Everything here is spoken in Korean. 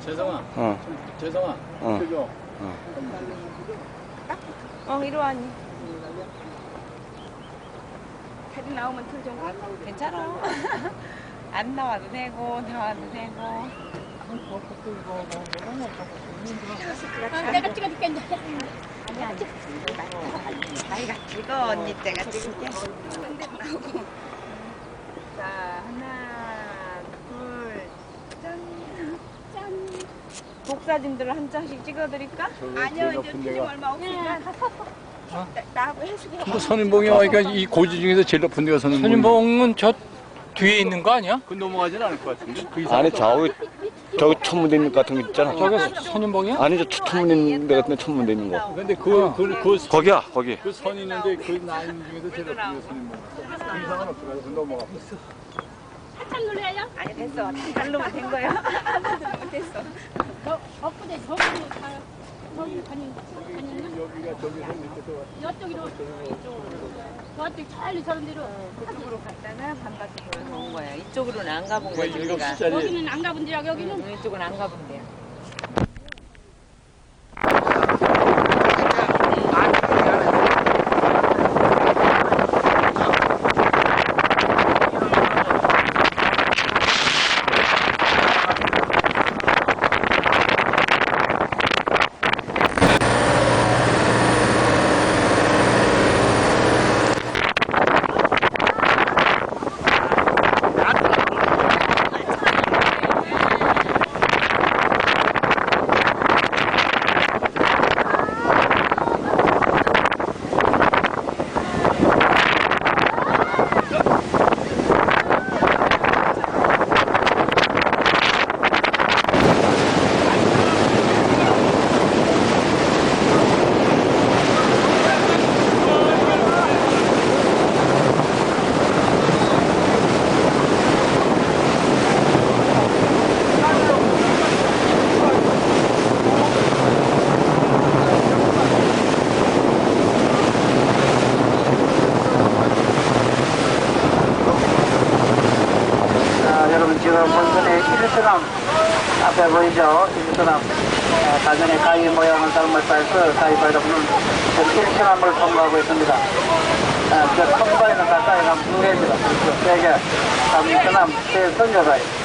재성아, 어, 재성아, 어. 저기요. 어, 이리 와니. 사진 나오면 틀 좀. 괜찮아. 안 나와도 되고, 나와도 되고. 내가 찍어줄게. 이제. 아니, 아니. 자기가 찍어, 언니 때가 찍을게. 자, 하나, 복사진들을 한 장씩 찍어드릴까? 아니요, 이제 필요 얼마 없으니까. 나- 나하고 해수기. 뭐 선인봉이 와니까 이 고지 중에서 제일 높은 데가 선인봉. 선인봉은 저 뒤에 있는 거 아니야? 그 넘어가지는 않을 것 같은데. 그 이상. 아니 저기 저기 천문대님 같은 거 있잖아. 저게 선인봉이야? 아니 저 천문대님 데 같은 데 천문대 있는 거. 근데 그, 그, 그, 선- 거기야 거기. 그선 있는데 그 라인 중에서 제일 높은 데가 선인봉. 그 이상은 없어. 그래서 넘어가. 한참 놀래요? 아니, 됐어. 달로만 된 거야. 됐어. 저 엊그제 저기 가 저기 가니 가니 여기가 저기서 밑에서 이쪽으로 이쪽으로 저쪽 잘 저런 데로 그쪽으로 갔다가 반바퀴 돌아서 온 거야. 이쪽으로는 안 가본 거야, 일곱 우리가. 여기는 안 가본 데라 여기는? 응, 이쪽은 안 가본 데야. 지금 본선의 1트남 앞에 보이죠? 1트남 아, 당연히 가위 모양을 닮았다해서 가위 바이러는 1트남을 통과하고 있습니다. 아, 저 통과에는 가까이 가면 두 개입니다. 그렇죠. 세 개. 3트남, 세 선녀가위.